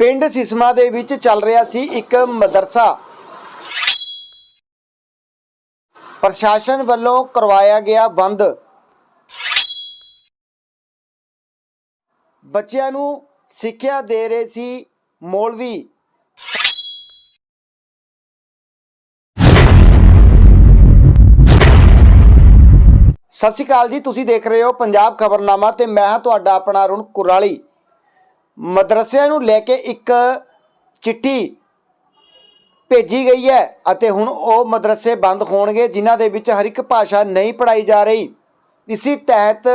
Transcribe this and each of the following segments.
ਪਿੰਡ ਸਿਸਮਾ ਦੇ ਵਿੱਚ ਚੱਲ ਰਿਹਾ ਸੀ ਇੱਕ ਮਦਰਸਾ। ਪ੍ਰਸ਼ਾਸਨ ਵੱਲੋਂ ਕਰਵਾਇਆ ਗਿਆ ਬੰਦ। ਬੱਚਿਆਂ ਨੂੰ ਸਿੱਖਿਆ ਦੇ ਰਹੇ ਸੀ ਮੌਲਵੀ। ਸਤਿ ਸ਼੍ਰੀ ਅਕਾਲ ਜੀ, ਤੁਸੀਂ ਦੇਖ ਰਹੇ ਹੋ ਪੰਜਾਬ ਖਬਰਨਾਮਾ ਤੇ ਮੈਂ ਹਾਂ ਤੁਹਾਡਾ ਆਪਣਾ ਅਰੁਣ ਕੁਰਾਲੀ। ਮਦਰਸਿਆਂ ਨੂੰ ਲੈ ਕੇ ਇੱਕ ਚਿੱਠੀ ਭੇਜੀ ਗਈ ਹੈ ਅਤੇ ਹੁਣ ਉਹ ਮਦਰਸੇ ਬੰਦ ਹੋਣਗੇ, ਜਿਨ੍ਹਾਂ ਦੇ ਵਿੱਚ ਹਰ ਇੱਕ ਭਾਸ਼ਾ ਨਹੀਂ ਪੜਾਈ ਜਾ ਰਹੀ। ਇਸੇ ਤਹਿਤ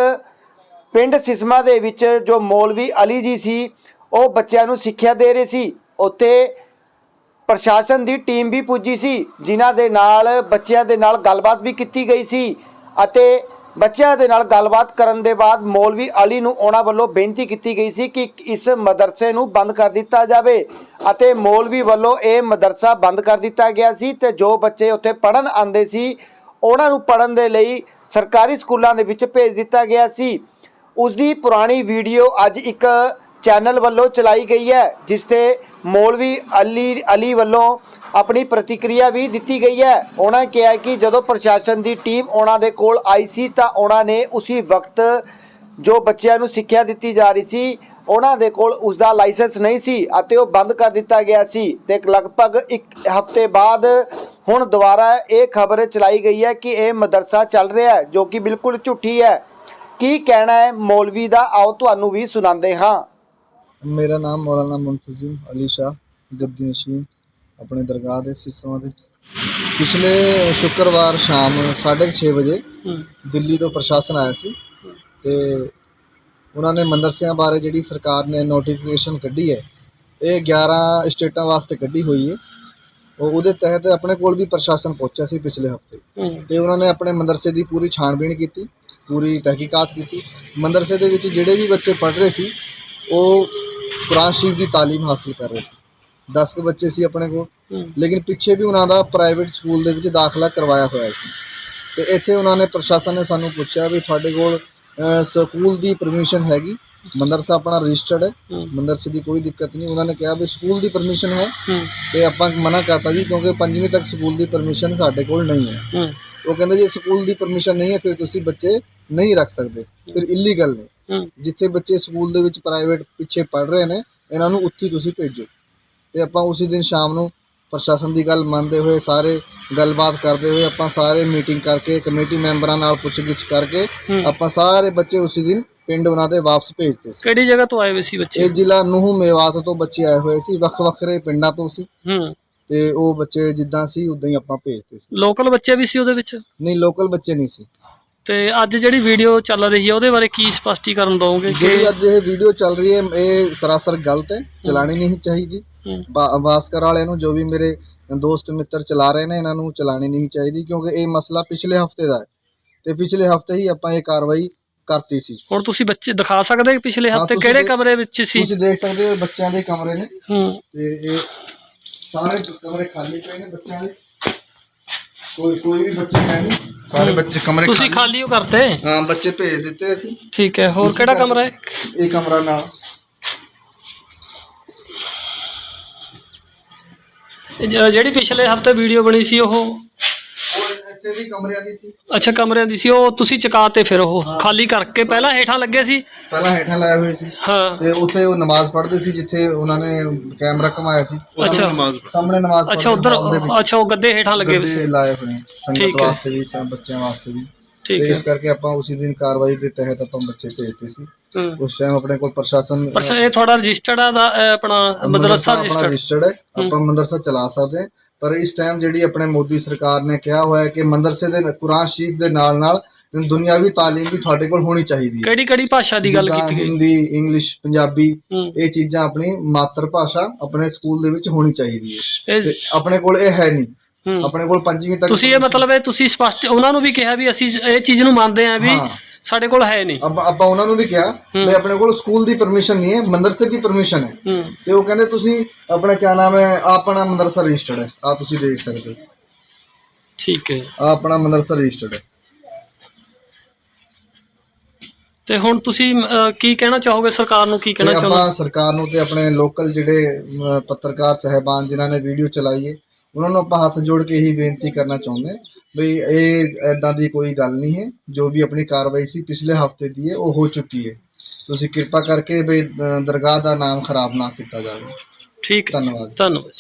ਪਿੰਡ ਸਿਸਮਾ ਦੇ ਵਿੱਚ ਜੋ ਮੌਲਵੀ ਅਲੀ ਜੀ ਸੀ, ਉਹ ਬੱਚਿਆਂ ਨੂੰ ਸਿੱਖਿਆ ਦੇ ਰਹੇ ਸੀ। ਉੱਥੇ ਪ੍ਰਸ਼ਾਸਨ ਦੀ ਟੀਮ ਵੀ ਪੁੱਜੀ ਸੀ, ਜਿਨ੍ਹਾਂ ਦੇ ਨਾਲ, ਬੱਚਿਆਂ ਦੇ ਨਾਲ ਗੱਲਬਾਤ ਵੀ ਕੀਤੀ ਗਈ ਸੀ ਅਤੇ ਬੱਚਿਆਂ ਦੇ ਨਾਲ ਗੱਲਬਾਤ ਕਰਨ ਦੇ ਬਾਅਦ ਮੌਲਵੀ ਅਲੀ ਨੂੰ ਉਹਨਾਂ ਵੱਲੋਂ ਬੇਨਤੀ ਕੀਤੀ ਗਈ ਸੀ ਕਿ ਇਸ ਮਦਰਸੇ ਨੂੰ ਬੰਦ ਕਰ ਦਿੱਤਾ ਜਾਵੇ ਅਤੇ ਮੌਲਵੀ ਵੱਲੋਂ ਇਹ ਮਦਰਸਾ ਬੰਦ ਕਰ ਦਿੱਤਾ ਗਿਆ ਸੀ ਤੇ ਜੋ ਬੱਚੇ ਉੱਥੇ ਪੜਨ ਆਉਂਦੇ ਸੀ, ਉਹਨਾਂ ਨੂੰ ਪੜਨ ਦੇ ਲਈ ਸਰਕਾਰੀ ਸਕੂਲਾਂ ਦੇ ਵਿੱਚ ਭੇਜ ਦਿੱਤਾ ਗਿਆ ਸੀ। ਉਸ ਦੀ ਪੁਰਾਣੀ ਵੀਡੀਓ ਅੱਜ ਇੱਕ ਚੈਨਲ ਵੱਲੋਂ ਚਲਾਈ ਗਈ ਹੈ, ਜਿਸ ਤੇ ਮੌਲਵੀ ਅਲੀ ਅਲੀ ਵੱਲੋਂ ਆਪਣੀ ਪ੍ਰਤੀਕਿਰਿਆ ਵੀ ਦਿੱਤੀ ਗਈ ਹੈ। ਉਹਨਾਂ ਕਿਹਾ ਕਿ ਜਦੋਂ ਪ੍ਰਸ਼ਾਸਨ ਦੀ ਟੀਮ ਉਹਨਾਂ ਦੇ ਕੋਲ ਆਈ ਸੀ ਤਾਂ ਉਹਨਾਂ ਨੇ ਉਸੇ ਵਕਤ ਜੋ ਬੱਚਿਆਂ ਨੂੰ ਸਿੱਖਿਆ ਦਿੱਤੀ ਜਾ ਰਹੀ ਸੀ ਉਹਨਾਂ ਦੇ ਕੋਲ ਉਸ ਦਾ ਲਾਇਸੈਂਸ ਨਹੀਂ ਸੀ ਅਤੇ ਉਹ ਬੰਦ ਕਰ ਦਿੱਤਾ ਗਿਆ ਸੀ ਤੇ ਲਗਭਗ ਇੱਕ ਹਫ਼ਤੇ ਬਾਅਦ ਹੁਣ ਦੁਬਾਰਾ ਇਹ ਖਬਰ ਚਲਾਈ ਗਈ ਹੈ ਕਿ ਇਹ ਮਦਰਸਾ ਚੱਲ ਰਿਹਾ ਹੈ, ਜੋ ਕਿ ਬਿਲਕੁਲ ਝੂਠੀ ਹੈ। ਕੀ ਕਹਿਣਾ ਹੈ? ਮੌਲਵੀ ਦਾ ਆਓ ਤੁਹਾਨੂੰ ਵੀ ਸੁਣਾਉਂਦੇ ਹਾਂ। ਮੇਰਾ ਨਾਮ ਮੌਲਾਨਾ ਮੁੰਤਜ਼ਮ ਅਲੀ ਸ਼ਾਹ ਗੱਦੀ ਆਪਣੇ ਦਰਗਾਹ ਦੇ ਸਿਸਵਾਂ ਦੇ। ਪਿਛਲੇ ਸ਼ੁੱਕਰਵਾਰ ਸ਼ਾਮ 6:30 ਵਜੇ ਦਿੱਲੀ ਤੋਂ ਪ੍ਰਸ਼ਾਸਨ ਆਇਆ ਸੀ ਤੇ ਉਹਨਾਂ ਨੇ ਮੰਦਰਸਿਆਂ ਬਾਰੇ ਜਿਹੜੀ ਸਰਕਾਰ ਨੇ ਨੋਟੀਫਿਕੇਸ਼ਨ ਕੱਢੀ ਹੈ ਇਹ 11 ਸਟੇਟਾਂ ਵਾਸਤੇ ਕੱਢੀ ਹੋਈ ਹੈ। ਉਹ ਉਹਦੇ ਤਹਿਤ ਆਪਣੇ ਕੋਲ ਵੀ ਪ੍ਰਸ਼ਾਸਨ ਪਹੁੰਚਿਆ ਸੀ ਪਿਛਲੇ ਹਫ਼ਤੇ। ਤੇ ਉਹਨਾਂ ਨੇ ਆਪਣੇ ਮੰਦਰਸੇ ਦੀ ਪੂਰੀ ਛਾਣਬੀਣ ਕੀਤੀ ਪੂਰੀ ਤਹਿਕੀਕਾਤ ਕੀਤੀ। ਮੰਦਰਸੇ ਦੇ ਵਿੱਚ ਜਿਹੜੇ ਵੀ ਬੱਚੇ ਪੜ੍ਹ ਰਹੇ ਸੀ ਉਹ ਕੁਰਾਨ ਸ਼ਰੀਫ ਦੀ ਤਾਲੀਮ ਹਾਸਲ ਕਰ ਰਹੇ ਸੀ। 10 ਕੁ ਬੱਚੇ ਸੀ ਆਪਣੇ ਕੋਲ। ਲੇਕਿਨ ਪਿੱਛੇ ਵੀ ਉਹਨਾਂ ਦਾ ਪ੍ਰਾਈਵੇਟ ਸਕੂਲ ਦੇ ਵਿੱਚ ਦਾਖਲਾ ਕਰਵਾਇਆ ਹੋਇਆ ਸੀ। ਤੇ ਇੱਥੇ ਉਹਨਾਂ ਨੇ ਪ੍ਰਸ਼ਾਸਨ ਨੇ ਸਾਨੂੰ ਪੁੱਛਿਆ ਵੀ ਤੁਹਾਡੇ ਕੋਲ ਸਕੂਲ ਦੀ ਪਰਮਿਸ਼ਨ ਹੈਗੀ? ਮੰਦਰਸਾ ਆਪਣਾ ਰਜਿਸਟਰਡ ਹੈ। ਮੰਦਰਸੇ ਦੀ ਕੋਈ ਦਿੱਕਤ ਨਹੀਂ। ਉਹਨਾਂ ਨੇ ਕਿਹਾ ਵੀ ਸਕੂਲ ਦੀ ਪਰਮਿਸ਼ਨ ਹੈ। ਤੇ ਆਪਾਂ ਮਨਾ ਕਰਤਾ ਜੀ ਕਿਉਂਕਿ ਪੰਜਵੀਂ ਤੱਕ ਸਕੂਲ ਦੀ ਪਰਮਿਸ਼ਨ ਸਾਡੇ ਕੋਲ ਨਹੀਂ ਹੈ। ਉਹ ਕਹਿੰਦੇ ਜੇ ਸਕੂਲ ਦੀ ਪਰਮਿਸ਼ਨ ਨਹੀਂ ਹੈ ਫਿਰ ਤੁਸੀਂ ਬੱਚੇ ਨਹੀਂ ਰੱਖ ਸਕਦੇ। ਫਿਰ ਇਲੀਗਲ ਨੇ। ਜਿੱਥੇ ਬੱਚੇ ਸਕੂਲ ਦੇ ਵਿੱਚ ਪ੍ਰਾਈਵੇਟ ਪਿੱਛੇ ਪੜ ਰਹੇ ਨੇ ਇਹਨਾਂ ਨੂੰ ਉੱਥੇ ਤੁਸੀਂ ਭੇਜੋ। ਤੇ ਆਪਾਂ ਉਸੇ ਦਿਨ ਸ਼ਾਮ ਨੂੰ ਪ੍ਰਸ਼ਾਸਨ ਦੀ ਗੱਲ ਮੰਨਦੇ ਹੋਏ ਸਾਰੇ ਗੱਲਬਾਤ ਕਰਦੇ ਹੋਏ ਆਪਾਂ ਸਾਰੇ ਮੀਟਿੰਗ ਕਰਕੇ ਕਮੇਟੀ ਮੈਂਬਰਾਂ ਨਾਲ ਪੁੱਛਗਿੱਛ ਕਰਕੇ ਆਪਾਂ ਸਾਰੇ ਬੱਚੇ ਉਸੇ ਦਿਨ ਪਿੰਡ ਉਹਨਾਂ ਦੇ ਵਾਪਸ ਭੇਜਤੇ ਸੀ। ਕਿਹੜੀ ਜਗ੍ਹਾ ਤੋਂ ਆਏ ਹੋਏ ਸੀ ਬੱਚੇ? ਇਹ ਜ਼ਿਲ੍ਹਾ ਨੂਹ ਮੇਵਾਤ ਤੋਂ ਬੱਚੇ ਆਏ ਹੋਏ ਸੀ ਵੱਖ ਵੱਖਰੇ ਪਿੰਡਾਂ ਤੋਂ ਸੀ। ਹੂੰ। ਤੇ ਉਹ ਬੱਚੇ ਜਿੱਦਾਂ ਸੀ ਉਦਾਂ ਹੀ ਆਪਾਂ ਭੇਜਤੇ ਸੀ। ਲੋਕਲ ਬੱਚੇ ਵੀ ਸੀ ਉਹਦੇ ਵਿੱਚ? ਨਹੀਂ ਲੋਕਲ ਬੱਚੇ ਨਹੀਂ ਸੀ। ਤੇ ਅੱਜ ਜਿਹੜੀ ਵੀਡੀਓ ਚੱਲ ਰਹੀ ਹੈ ਉਹਦੇ ਬਾਰੇ ਕੀ ਸਪਸ਼ਟੀਕਰਨ ਦਵੋਗੇ ਕਿ ਜਿਹੜੀ ਅੱਜ ਇਹ ਵੀਡੀਓ ਚੱਲ ਰਹੀ ਹੈ ਇਹ ਸਰਾਸਰ ਗਲਤ ਹੈ ਚਲਾਣੀ ਨਹੀਂ ਚਾਹੀਦੀ। ਹੂੰ, ਭਾਸਕਰ ਵਾਲਿਆਂ ਨੂੰ ਜੋ ਵੀ ਮੇਰੇ ਦੋਸਤ ਮਿੱਤਰ ਚਲਾ ਰਹੇ ਨੇ ਇਹਨਾਂ ਨੂੰ ਚਲਾਣੀ ਨਹੀਂ ਚਾਹੀਦੀ ਕਿਉਂਕਿ ਇਹ ਮਸਲਾ ਪਿਛਲੇ ਹਫ਼ਤੇ ਦਾ ਹੈ। ਤੇ ਪਿਛਲੇ ਹਫ਼ਤੇ ਹੀ ਆਪਾਂ ਇਹ ਕਾਰਵਾਈ ਕਰਤੀ ਸੀ। ਹੁਣ ਤੁਸੀਂ ਬੱਚੇ ਦਿਖਾ ਸਕਦੇ ਪਿਛਲੇ ਹਾਂ, ਹਫ਼ਤੇ ਕਿਹੜੇ ਕਮਰੇ ਵਿੱਚ ਸੀ? ਤੁਸੀਂ ਦੇਖ ਸਕਦੇ ਹੋ ਬੱਚਿਆਂ ਦੇ ਕਮਰੇ ਨੇ। ਹੂੰ। ਤੇ ਇਹ ਸਾਰੇ ਕਮਰੇ ਖਾਲੀ ਪਏ ਨੇ ਬੱਚਿਆਂ ਦੇ। ਕੋਈ ਕੋਈ ਵੀ ਬੱਚੇ ਹੈ ਨਹੀਂ। ਸਾਰੇ ਬੱਚੇ ਕਮਰੇ ਤੁਸੀਂ ਖਾਲੀ। ਉਹ ਕਰਤੇ ਹਾਂ ਬੱਚੇ ਭੇਜ ਦਿੱਤੇ ਅਸੀਂ। ਠੀਕ ਹੈ ਹੋਰ ਕਿਹੜਾ ਕਮਰਾ ਹੈ? ਇਹ ਕਮਰਾ ਨਾਲ। ਜਿਹੜੀ ਪਿਛਲੇ ਹਫ਼ਤੇ ਵੀਡੀਓ ਬਣੀ ਸੀ ਉਹ? ਉਹ ਇੱਥੇ ਦੀ ਕਮਰਿਆਂ ਦੀ ਸੀ ਅੱਛਾ ਕਮਰਿਆਂ ਦੀ ਸੀ ਉਹ ਤੁਸੀਂ ਚਕਾਤੇ ਫਿਰ ਉਹ ਖਾਲੀ ਕਰਕੇ ਪਹਿਲਾਂ ਹੇਠਾਂ ਲੱਗੇ ਸੀ? ਪਹਿਲਾਂ ਹੇਠਾਂ ਲਾਏ ਹੋਏ ਸੀ। ਹਾਂ। ਤੇ ਉੱਥੇ ਉਹ ਨਮਾਜ਼ ਪੜ੍ਹਦੇ ਸੀ ਜਿੱਥੇ ਉਹਨਾਂ ਨੇ ਕੈਮਰਾ ਕਮਾਇਆ ਸੀ। ਅੱਛਾ। ਨਮਾਜ਼ ਸਾਹਮਣੇ ਨਮਾਜ਼ ਅੱਛਾ ਉਧਰ ਅੱਛਾ ਉਹ ਗੱਦੇ ਹੇਠਾਂ ਲੱਗੇ ਹੋਏ ਸੀ। ਲਾਏ ਹੋਏ ਸੰਗਤ। ਵਾਸਤੇ ਵੀ ਸਭ ਬੱਚਿਆਂ ਵਾਸਤੇ ਵੀ। ਠੀਕ ਤੇ ਹੈ। ਇਸ ਕਰਕੇ ਆਪਾਂ ਉਸੇ ਦਿਨ ਕਾਰਵਾਈ ਦੇ ਤਹਿਤ ਆਪਾਂ ਬੱਚੇ ਭੇਜਤੇ ਸੀ। ਉਸ ਟਾਈਮ ਆਪਣੇ ਕੋਲ ਪ੍ਰਸ਼ਾਸਨ ਪਰ ਇਹ ਤੁਹਾਡਾ ਰਜਿਸਟਰਡ ਆ ਦਾ ਆਪਣਾ ਮਦਰਸਾ ਰਜਿਸਟਰਡ ਰਜਿਸਟਰਡ ਹੈ। ਆਪਾਂ ਮੰਦਰਸਾ ਚਲਾ ਸਕਦੇ ਹਾਂ। ਪਰ ਇਸ ਟਾਈਮ ਜਿਹੜੀ ਆਪਣੇ ਮੋਦੀ ਸਰਕਾਰ ਨੇ ਕਿਹਾ ਹੋਇਆ ਹੈ ਕਿ ਮੰਦਰਸੇ ਦੇ ਕੁਰਾਨ ਸ਼ਰੀਫ ਦੇ ਨਾਲ ਨਾਲ ਦੁਨਿਆਵੀ ਤਾਲੀਮ ਵੀ ਤੁਹਾਡੇ ਕੋਲ ਹੋਣੀ ਚਾਹੀਦੀ ਹੈ। ਕਿਹੜੀ ਕਿਹੜੀ ਭਾਸ਼ਾ ਦੀ ਗੱਲ ਜਿੱਦਾਂ ਕੀਤੀ ਗਈ? ਹਿੰਦੀ ਇੰਗਲਿਸ਼ ਪੰਜਾਬੀ ਹੂੰ। ਇਹ ਚੀਜ਼ਾਂ ਆਪਣੀ ਮਾਤਰ ਭਾਸ਼ਾ ਆਪਣੇ ਸਕੂਲ ਦੇ ਵਿੱਚ ਹੋਣੀ ਚਾਹੀਦੀ ਹੈ। ਇਹ ਤੇ ਆਪਣੇ ਕੋਲ ਇਹ ਹੈ ਨਹੀਂ। ਹੂੰ। ਆਪਣੇ ਕੋਲ ਪੰਜਵੀਂ ਤੱਕ ਤੁਸੀਂ ਇਹ ਮਤਲਬ ਹੈ ਤੁਸੀਂ ਸਪਸ਼ਟ ਉਹਨਾਂ ਨੂੰ ਵੀ ਕਿਹਾ ਵੀ ਅਸੀਂ ਇਹ ਚੀਜ਼ ਨੂੰ ਮੰਨਦੇ ਆਂ ਵੀ ਹਾਂ। ਸਾਡੇ ਕੋਲ ਹੈ ਨਹੀਂ। ਆਪਾਂ ਆਪਾਂ ਉਹਨਾਂ ਨੂੰ ਵੀ ਕਿਹਾ ਵੀ ਆਪਣੇ ਕੋਲ ਸਕੂਲ ਦੀ ਪਰਮਿਸ਼ਨ ਨਹੀਂ ਹੈ ਮੰਦਰਸੇ ਦੀ ਪਰਮਿਸ਼ਨ ਹੈ। ਹੂੰ। ਤੇ ਉਹ ਕਹਿੰਦੇ ਤੁਸੀਂ ਆਪਣਾ ਕੀ ਨਾਮ ਹੈ ਆਪਣਾ ਮੰਦਰਸਾ ਰਜਿਸਟਰਡ ਹੈ। ਆ ਤੁਸੀਂ ਦੇਖ ਸਕਦੇ ਹੋ। ਠੀਕ ਹੈ। ਆਹ ਆਪਣਾ ਮੰਦਰਸਾ ਰਜਿਸਟਰਡ ਹੈ। ਤੇ ਹੁਣ ਤੁਸੀਂ ਅਹ, ਕੀ ਕਹਿਣਾ ਚਾਹੋਗੇ? ਸਰਕਾਰ ਨੂੰ ਕੀ ਕਹਿਣਾ ਤੇ ਚਾਹੁੰਦੇ ਆਪਾਂ ਸਰਕਾਰ ਨੂੰ ਤੇ ਆਪਣੇ ਲੋਕਲ ਜਿਹੜੇ ਅਮ, ਪੱਤਰਕਾਰ ਸਹਿਬਾਨ ਜਿਨ੍ਹਾਂ ਨੇ ਵੀਡੀਓ ਚਲਾਈ ਹੈ ਉਹਨਾਂ ਨੂੰ ਆਪਾਂ ਹੱਥ ਜੋੜ ਕੇ ਇਹੀ ਬੇਨਤੀ ਕਰਨਾ ਚਾਹੁੰਦੇ ਹਾਂ ਵੀ ਇਹ ਐਦਾਂ ਦੀ ਕੋਈ ਗੱਲ ਨਹੀਂ ਹੈ। ਜੋ ਵੀ ਆਪਣੀ ਕਾਰਵਾਈ ਸੀ ਪਿਛਲੇ ਹਫ਼ਤੇ ਦੀ ਹੈ ਉਹ ਹੋ ਚੁੱਕੀ ਹੈ। ਤੁਸੀਂ ਕਿਰਪਾ ਕਰਕੇ ਵੀ ਦਰਗਾਹ ਦਾ ਨਾਮ ਖਰਾਬ ਨਾ ਕੀਤਾ ਜਾਵੇ। ਠੀਕ ਧੰਨਵਾਦ। ਧੰਨਵਾਦ